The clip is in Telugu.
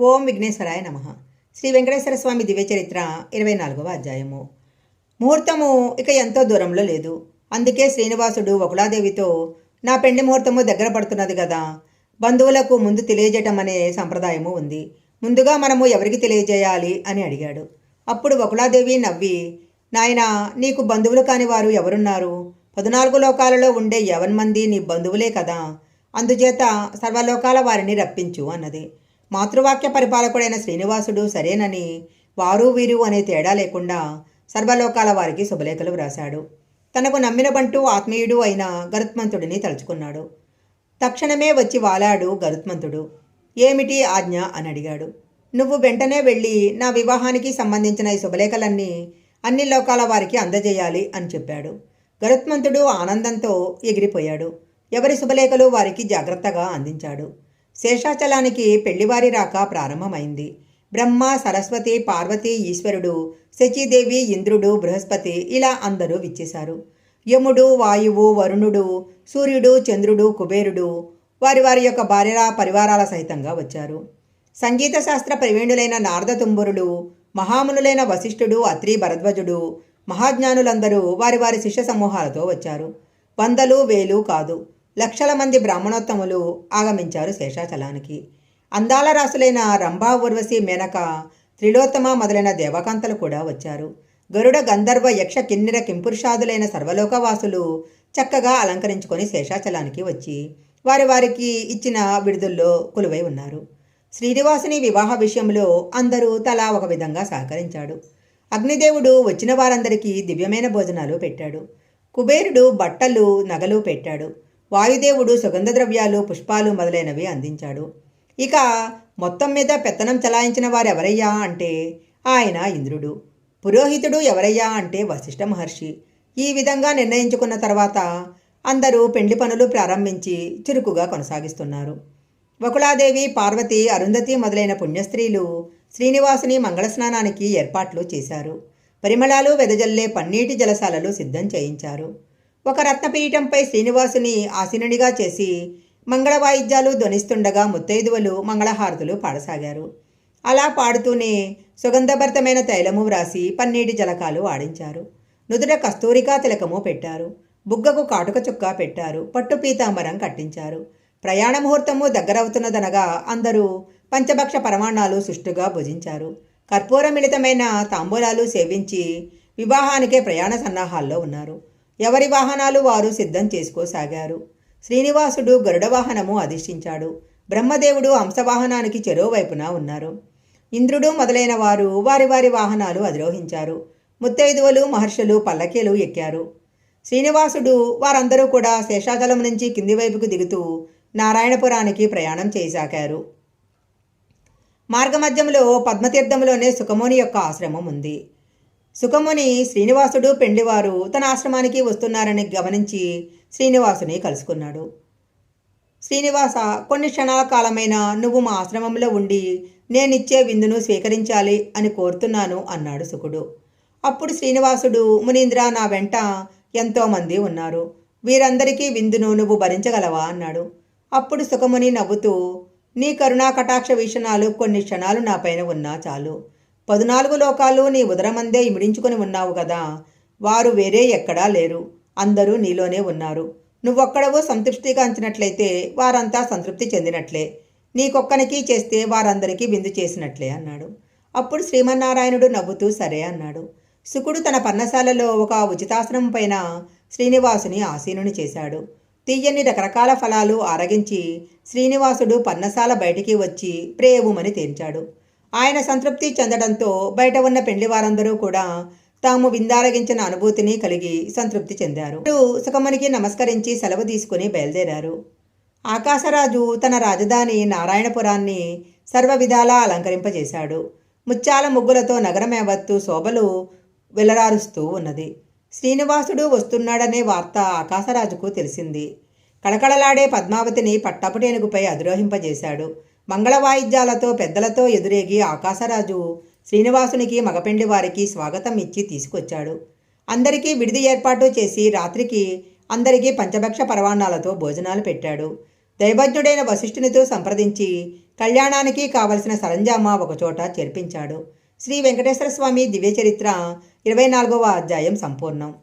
ఓం విఘ్నేశ్వరాయ నమ. శ్రీ వెంకటేశ్వర స్వామి దివ్యచరిత్ర ఇరవై నాలుగవ అధ్యాయము. ముహూర్తము ఇక ఎంతో దూరంలో లేదు. అందుకే శ్రీనివాసుడు వకుళాదేవితో నా పెండి ముహూర్తము దగ్గర పడుతున్నది కదా. బంధువులకు ముందు తెలియజేయటం అనే సంప్రదాయము ఉంది. ముందుగా మనము ఎవరికి తెలియజేయాలి? అని అడిగాడు. అప్పుడు వకులాదేవి నవ్వి నాయన నీకు బంధువులు కాని వారు ఎవరున్నారు? పద్నాలుగు లోకాలలో ఉండే యవన్ మంది నీ బంధువులే కదా. అందుచేత సర్వలోకాల వారిని రప్పించు అన్నది. మాతృవాక్య పరిపాలకుడైన శ్రీనివాసుడు సరేనని వారు వీరు అనే తేడా లేకుండా సర్వలోకాల వారికి శుభలేఖలు వ్రాశాడు. తనకు నమ్మినబంటూ ఆత్మీయుడు అయిన గరుత్మంతుడిని తలుచుకున్నాడు. తక్షణమే వచ్చి వాలాడు గరుత్మంతుడు. ఏమిటి ఆజ్ఞ? అని అడిగాడు. నువ్వు వెంటనే వెళ్ళి నా వివాహానికి సంబంధించిన ఈ శుభలేఖలన్నీ అన్ని లోకాల వారికి అందజేయాలి అని చెప్పాడు. గరుత్మంతుడు ఆనందంతో ఎగిరిపోయాడు. ఎవరి శుభలేఖలు వారికి జాగ్రత్తగా అందించాడు. శేషాచలానికి పెళ్ళివారి రాక ప్రారంభమైంది. బ్రహ్మ సరస్వతి పార్వతి ఈశ్వరుడు శచీదేవి ఇంద్రుడు బృహస్పతి ఇలా అందరూ విచ్చేశారు. యముడు వాయువు వరుణుడు సూర్యుడు చంద్రుడు కుబేరుడు వారి వారి యొక్క భార్యల పరివారాల సహితంగా వచ్చారు. సంగీత శాస్త్ర ప్రవీణులైన నారదతుంబురుడు మహామునులైన వశిష్ఠుడు అత్రి భరద్వజుడు మహాజ్ఞానులందరూ వారి వారి శిష్య సమూహాలతో వచ్చారు. వందలు వేలు కాదు. లక్షల మంది బ్రాహ్మణోత్తములు ఆగమించారు శేషాచలానికి. అందాల రాసులైన రంభా ఉర్వశి మేనక త్రిలోత్తమ మొదలైన దేవకాంతలు కూడా వచ్చారు. గరుడ గంధర్వ యక్ష కిన్నెర కింపురుషాదులైన సర్వలోకవాసులు చక్కగా అలంకరించుకొని శేషాచలానికి వచ్చి వారి వారికి ఇచ్చిన విడుదల్లో కొలువై ఉన్నారు. శ్రీనివాసుని వివాహ విషయంలో అందరూ తలా ఒక విధంగా సహకరించాడు. అగ్నిదేవుడు వచ్చిన వారందరికీ దివ్యమైన భోజనాలు పెట్టాడు. కుబేరుడు బట్టలు నగలు పెట్టాడు. వాయుదేవుడు సుగంధ ద్రవ్యాలు పుష్పాలు మొదలైనవి అందించాడు. ఇక మొత్తం మీద పెత్తనం చలాయించిన వారెవరయ్యా అంటే ఆయన ఇంద్రుడు. పురోహితుడు ఎవరయ్యా అంటే వశిష్ఠ మహర్షి. ఈ విధంగా నిర్ణయించుకున్న తర్వాత అందరూ పెండ్లి పనులు ప్రారంభించి చురుకుగా కొనసాగిస్తున్నారు. వకుళాదేవి పార్వతి అరుంధతి మొదలైన పుణ్యస్త్రీలు శ్రీనివాసుని మంగళస్నానానికి ఏర్పాట్లు చేశారు. పరిమళాలు వెదజల్లే పన్నీటి జలశాలలు సిద్ధం చేయించారు. ఒక రత్నపీఠంపై శ్రీనివాసుని ఆసీనునిగా చేసి మంగళ వాయిద్యాలు ధ్వనిస్తుండగా ముత్తైదువలు మంగళహారతులు పాడసాగారు. అలా పాడుతూనే సుగంధభరితమైన తైలము వ్రాసి పన్నీటి జలకాలు ఆడించారు. నుదుట కస్తూరికా తిలకము పెట్టారు. బుగ్గకు కాటుక చుక్క పెట్టారు. పట్టు పీతాంబరం కట్టించారు. ప్రయాణ ముహూర్తము దగ్గరవుతున్నదనగా అందరూ పంచభక్ష పరమాణాలు సుష్టుగా భుజించారు. కర్పూర మిళితమైన తాంబూలాలు సేవించి వివాహానికే ప్రయాణ సన్నాహాల్లో ఉన్నారు. ఎవరి వాహనాలు వారు సిద్ధం చేసుకోసాగారు. శ్రీనివాసుడు గరుడ వాహనము అధిష్ఠించాడు. బ్రహ్మదేవుడు హంసవాహనానికి చెరోవైపున ఉన్నారు. ఇంద్రుడు మొదలైన వారు వారి వారి వాహనాలు అధిరోహించారు. ముత్తైదువలు మహర్షులు పల్లకీలు ఎక్కారు. శ్రీనివాసుడు వారందరూ కూడా శేషాచలం నుంచి కింది వైపుకు దిగుతూ నారాయణపురానికి ప్రయాణం చేశాకారు. మార్గమధ్యంలో పద్మతీర్థంలోనే సుఖముని యొక్క ఆశ్రమం ఉంది. సుఖముని శ్రీనివాసుడు పెండివారు తన ఆశ్రమానికి వస్తున్నారని గమనించి శ్రీనివాసుని కలుసుకున్నాడు. శ్రీనివాస కొన్ని క్షణాల కాలమైన నువ్వు మా ఆశ్రమంలో ఉండి నేనిచ్చే విందును స్వీకరించాలి అని కోరుతున్నాను అన్నాడు సుఖుడు. అప్పుడు శ్రీనివాసుడు మునీంద్ర నా వెంట ఎంతోమంది ఉన్నారు. వీరందరికీ విందును నువ్వు భరించగలవా? అన్నాడు. అప్పుడు సుఖముని నవ్వుతూ నీ కరుణా కటాక్ష వీక్షణాలు కొన్ని క్షణాలు నా పైన ఉన్నా చాలు. పద్నాలుగు లోకాలు నీ ఉదరమందే ఇమిడించుకొని ఉన్నావు కదా వారు వేరే ఎక్కడా లేరు. అందరూ నీలోనే ఉన్నారు. నువ్వొక్కడవో సంతృప్తిగా అంచినట్లయితే వారంతా సంతృప్తి చెందినట్లే. నీకొక్కనికి చేస్తే వారందరికీ విందు చేసినట్లే అన్నాడు. అప్పుడు శ్రీమన్నారాయణుడు నవ్వుతూ సరే అన్నాడు. శుకుడు తన పర్ణశాలలో ఒక ఉచితాశ్రమం పైన శ్రీనివాసుని ఆసీనుని చేశాడు. తీయని రకరకాల ఫలాలు ఆరగించి శ్రీనివాసుడు పర్ణశాల బయటికి వచ్చి ప్రేవుమని తేల్చాడు. ఆయన సంతృప్తి చెందడంతో బయట ఉన్న పెండ్లి వారందరూ కూడా తాము విందారగించిన అనుభూతిని కలిగి సంతృప్తి చెందారు. సుఖమునికి నమస్కరించి సెలవు తీసుకుని బయలుదేరారు. ఆకాశరాజు తన రాజధాని నారాయణపురాన్ని సర్వ విధాలా అలంకరింపజేశాడు. ముత్యాల ముగ్గులతో నగరం శోభలు వెలరారుస్తూ ఉన్నది. శ్రీనివాసుడు వస్తున్నాడనే వార్త ఆకాశరాజుకు తెలిసింది. కళకళలాడే పద్మావతిని పట్టపుటేనుగుపై అధిరోహింపజేశాడు. మంగళ వాయిద్యాలతో పెద్దలతో ఎదురేగి ఆకాశరాజు శ్రీనివాసునికి మగపెండి వారికి స్వాగతం ఇచ్చి తీసుకొచ్చాడు. అందరికీ విడిది ఏర్పాటు చేసి రాత్రికి అందరికీ పంచభక్ష పరవాణాలతో భోజనాలు పెట్టాడు. దైవజ్ఞుడైన వశిష్ఠునితో సంప్రదించి కళ్యాణానికి కావలసిన సరంజామా ఒకచోట చేర్పించాడు. శ్రీ వెంకటేశ్వర స్వామి దివ్య చరిత్ర ఇరవై నాలుగవ అధ్యాయం సంపూర్ణం.